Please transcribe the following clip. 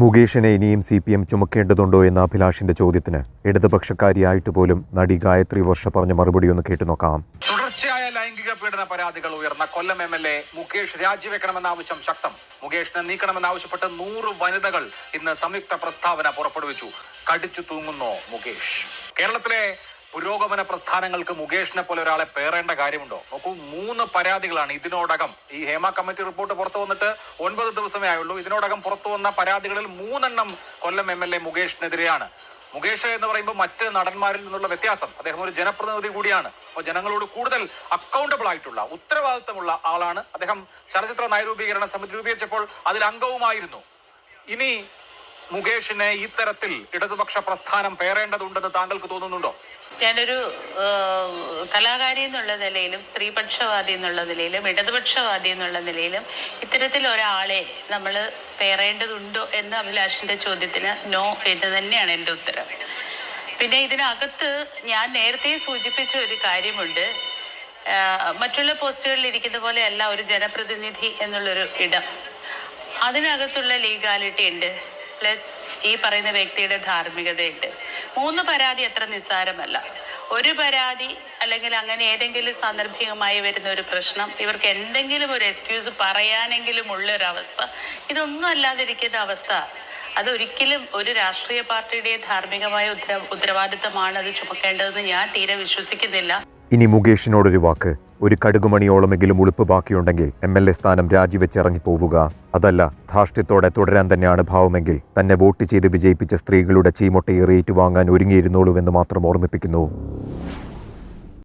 മുകേഷിനെ ഇനിയും C P M ചുമക്കേണ്ടതുണ്ടോ എന്ന അഭിലാഷിന്റെ ചോദ്യത്തിന് ഇടതുപക്ഷക്കാരിയായിട്ട് പോലും നടി ഗായത്രി വർഷ പറഞ്ഞ മറുപടി ഒന്ന് കേട്ടു നോക്കാം. തുടർച്ചയായ ലൈംഗിക പീഡന പരാതികൾ ഉയർന്ന Kollam M L A Mukesh രാജിവെക്കണമെന്ന ആവശ്യം ശക്തം. മുകേഷിനെ നീക്കണമെന്നാവശ്യപ്പെട്ട് നൂറ് വനിതകൾ ഇന്ന് സംയുക്ത പ്രസ്താവന പുറപ്പെടുവിച്ചു. കടിച്ചു തൂങ്ങുന്നു മുകേഷ്. കേരളത്തിലെ പുരോഗമന പ്രസ്ഥാനങ്ങൾക്ക് മുകേഷിനെ പോലെ ഒരാളെ പേറേണ്ട കാര്യമുണ്ടോ? നോക്കൂ മൂന്ന് പരാതികളാണ് ഇതിനോടകം. ഈ ഹേമ കമ്മിറ്റി റിപ്പോർട്ട് പുറത്തു വന്നിട്ട് ഒൻപത് ദിവസമേ ആയുള്ളൂ. ഇതിനോടകം പുറത്തു വന്ന പരാതികളിൽ മൂന്നെണ്ണം കൊല്ലം എം എൽ എ മുകേഷിനെതിരെയാണ്. മുകേഷ് എന്ന് പറയുമ്പോൾ മറ്റ് നടന്മാരിൽ നിന്നുള്ള വ്യത്യാസം. അദ്ദേഹം ഒരു ജനപ്രതിനിധി കൂടിയാണ്. അപ്പോൾ ജനങ്ങളോട് കൂടുതൽ അക്കൗണ്ടബിൾ ആയിട്ടുള്ള ഉത്തരവാദിത്തമുള്ള ആളാണ് അദ്ദേഹം. ചലച്ചിത്ര നയരൂപീകരണ സമിതി രൂപീകരിച്ചപ്പോൾ അതിൽ അംഗവുമായിരുന്നു. ഇനി മുകേഷിനെ ഇത്തരത്തിൽ ഇടതുപക്ഷ പ്രസ്ഥാനം പേറേണ്ടതുണ്ടെന്ന് താങ്കൾക്ക് തോന്നുന്നുണ്ടോ? ഞാനൊരു കലാകാരി എന്നുള്ള നിലയിലും സ്ത്രീപക്ഷവാദി എന്നുള്ള നിലയിലും ഇടതുപക്ഷവാദി എന്നുള്ള നിലയിലും ഇത്തരത്തിൽ ഒരാളെ നമ്മൾ പേറേണ്ടതുണ്ടോ എന്ന അഭിലാഷിന്റെ ചോദ്യത്തിന് നോ എന്ന് തന്നെയാണ് എന്റെ ഉത്തരം. പിന്നെ ഇതിനകത്ത് ഞാൻ നേരത്തെ സൂചിപ്പിച്ച ഒരു കാര്യമുണ്ട്. മറ്റുള്ള പോസ്റ്റുകളിൽ ഇരിക്കുന്ന പോലെയല്ല ഒരു ജനപ്രതിനിധി എന്നുള്ളൊരു ഇടം. അതിനകത്തുള്ള ലീഗാലിറ്റി ഉണ്ട് പ്ലസ് ഈ പറയുന്ന വ്യക്തിയുടെ ധാർമ്മികതയുണ്ട്. മൂന്ന് പരാതി അത്ര നിസ്സാരമല്ല. ഒരു പരാതി അല്ലെങ്കിൽ അങ്ങനെ ഏതെങ്കിലും സാന്ദർഭികമായി വരുന്ന ഒരു പ്രശ്നം ഇവർക്ക് എന്തെങ്കിലും ഒരു എക്സ്ക്യൂസ് പറയാനെങ്കിലും ഉള്ള ഒരു അവസ്ഥ ഇതൊന്നും അല്ലാതിരിക്കുന്ന അവസ്ഥ. അതൊരിക്കലും ഒരു രാഷ്ട്രീയ പാർട്ടിയുടെ ധാർമ്മികമായ ഉത്തര ഉത്തരവാദിത്തമാണ് അത് ചുമക്കേണ്ടതെന്ന് ഞാൻ തീരെ വിശ്വസിക്കുന്നില്ല. ഇനി മുകേഷിനോടൊരു വാക്ക്. ഒരു കടുകുമണിയോളമെങ്കിലും ഉളുപ്പ് ബാക്കിയുണ്ടെങ്കിൽ എം എൽ എ സ്ഥാനം രാജിവെച്ചിറങ്ങി പോവുക അതല്ല ധാർഷ്ട്യത്തോടെ തുടരാൻ തന്നെയാണ് ഭാവമെങ്കിൽ തന്നെ വോട്ട് ചെയ്ത് വിജയിപ്പിച്ച സ്ത്രീകളുടെ ചീമൊട്ടയെ റേറ്റ് വാങ്ങാൻ ഒരുങ്ങിയിരുന്നോളൂ എന്ന് മാത്രം ഓർമ്മിപ്പിക്കുന്നു.